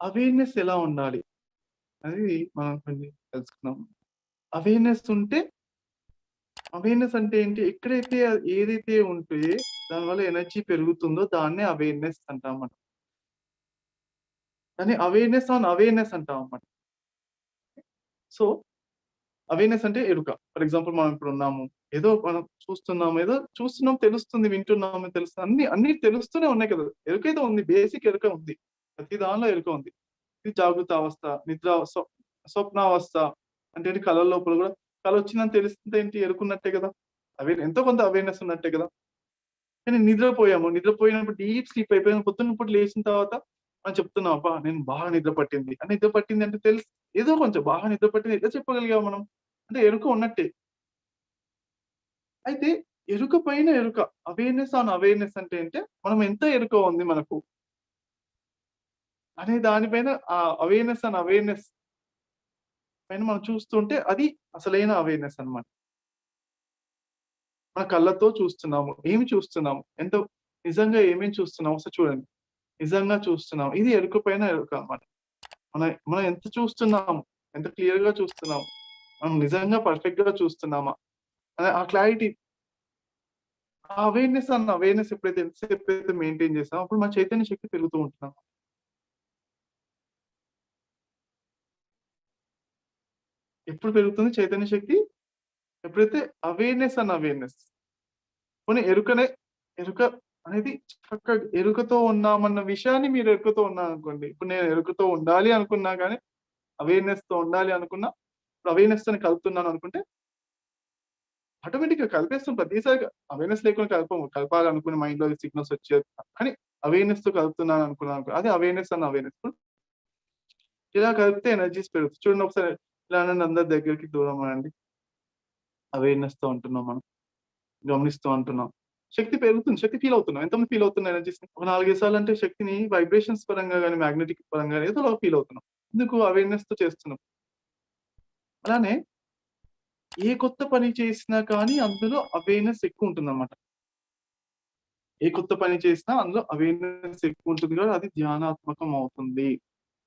Awareness ఎలా ఉండాలి? అది మనం కొన్ని తెలుసుకున్నాం అవేర్‌నెస్ ఉంటే అవేర్‌నెస్ అంటే ఏంటి? ఎక్కడైతే ఏదైతే ఉంటే దానివల్ల ఎనర్జీ పెరుగుతుందో దాన్నే అవేర్‌నెస్ అంటాం మనం. దాన్ని అవేర్‌నెస్ ఆన్ అవేర్‌నెస్ అంటాం అన్నమాట. సో, అవేర్‌నెస్ అంటే ఎరుక. ఫర్ ఎగ్జాంపుల్ మనం ఇప్పుడు ఉన్నాము. ఏదో మనం చూస్తున్నాము. ఏదో చూస్తున్నాం తెలుస్తుంది, వింటున్నాము తెలుస్తుంది. అన్ని అన్ని తెలుస్తూనే ఉన్నాయి కదా! ఎరుకైతే ఉంది. బేసిక్ ఎరుక ఉంది. ప్రతి దానిలో ఎరుక ఉంది. ఇది జాగృత అవస్థ, నిద్ర స్వప్నావస్థ అంటే కళల లోపల కూడా కళ వచ్చిందని తెలుస్తుంటే ఏంటి ఎరుకున్నట్టే కదా! అవే ఎంతో కొంత అవేర్‌నెస్ ఉన్నట్టే కదా! కానీ నిద్రపోయాము. నిద్రపోయినప్పుడు డీప్ స్లీప్ అయిపోయిన పొద్దున్న పూట లేచిన తర్వాత మనం చెప్తున్నాం. అబ్బా! నేను బాగా నిద్ర పట్టింది. అని నిద్ర పట్టింది అంటే తెలుసు ఏదో కొంచెం బాగా నిద్ర పట్టింది ఎట్లా చెప్పగలిగాం మనం? అంటే ఎరుక ఉన్నట్టే. అయితే ఎరుక పైన ఎరుక. అవేర్‌నెస్ ఆన్ అవేర్‌నెస్ అంటే అంటే మనం ఎంత ఎరుక ఉంది మనకు? అనే దానిపైన ఆ అవేర్‌నెస్ అండ్ అవేర్‌నెస్ పైన మనం చూస్తుంటే అది అసలైన అవేర్‌నెస్ అన్నమాట. మన కళ్ళతో చూస్తున్నాము. ఏమి చూస్తున్నాము? ఎంత నిజంగా ఏమేమి చూస్తున్నాం ఒకసారి చూడండి. నిజంగా చూస్తున్నాము ఇది ఎరుక పైన ఎరుక అనమాట మన మనం ఎంత చూస్తున్నాము? ఎంత క్లియర్‌గా చూస్తున్నాము? మనం నిజంగా పర్ఫెక్ట్‌గా చూస్తున్నామా? అనే ఆ క్లారిటీ ఆ అవేర్‌నెస్ అన్న అవేర్‌నెస్ ఎప్పుడైతే ఎంతసేపు ఎప్పుడైతే మెయింటైన్ చేస్తామో అప్పుడు మన చైతన్య శక్తి పెరుగుతూ ఉంటున్నాము ఎప్పుడు పెరుగుతుంది చైతన్య శక్తి? ఎప్పుడైతే అవేర్‌నెస్ అండ్ అవేర్‌నెస్. పోనీ ఎరుకనే ఎరుక అనేది చక్కగా ఎరుకతో ఉన్నామన్న విషయాన్ని మీరు ఎరుకతో ఉన్నారనుకోండి. ఇప్పుడు నేను ఎరుకతో ఉండాలి అనుకున్నా గాని, అవేర్‌నెస్‌తో ఉండాలి అనుకున్నా, ఇప్పుడు అవేర్‌నెస్‌తోని కలుపుతున్నాను అనుకుంటే ఆటోమేటిక్‌గా కలిపేస్తాం ప్రతిసారి అవేర్‌నెస్ లేకుండా కలపము. కలపాలనుకుని మైండ్‌లో సిగ్నల్స్ వచ్చే కానీ అవేర్‌నెస్‌తో కలుపుతున్నాను అనుకున్నాను. అది అవేర్‌నెస్ అన్న అవేర్‌నెస్. ఇలా కలిపితే ఎనర్జీస్ పెరుగుతుంది చూడండి ఒకసారి ఇలానే అందరి దగ్గరికి దూరం అనండి. అవేర్‌నెస్‌తో ఉంటున్నాం మనం. గమనిస్తూ ఉంటున్నాం. శక్తి పెరుగుతుంది. శక్తి ఫీల్ అవుతున్నాం. ఎంతమంది ఫీల్ అవుతున్నారు ఎనర్జీస్ ఒక 4, 5 సార్లు అంటే శక్తిని వైబ్రేషన్స్ పరంగా కానీ మ్యాగ్నెటిక్ పరంగా ఏదో ఫీల్ అవుతున్నాం. ఎందుకు అవేర్నెస్తో చేస్తున్నాం. అలానే ఏ కొత్త పని చేసినా కానీ అందులో అవేర్‌నెస్ ఎక్కువ ఉంటుందన్నమాట. ఏ కొత్త పని చేసినా అందులో అవేర్‌నెస్ ఎక్కువ ఉంటుంది కాబట్టి అది ధ్యానాత్మకం అవుతుంది.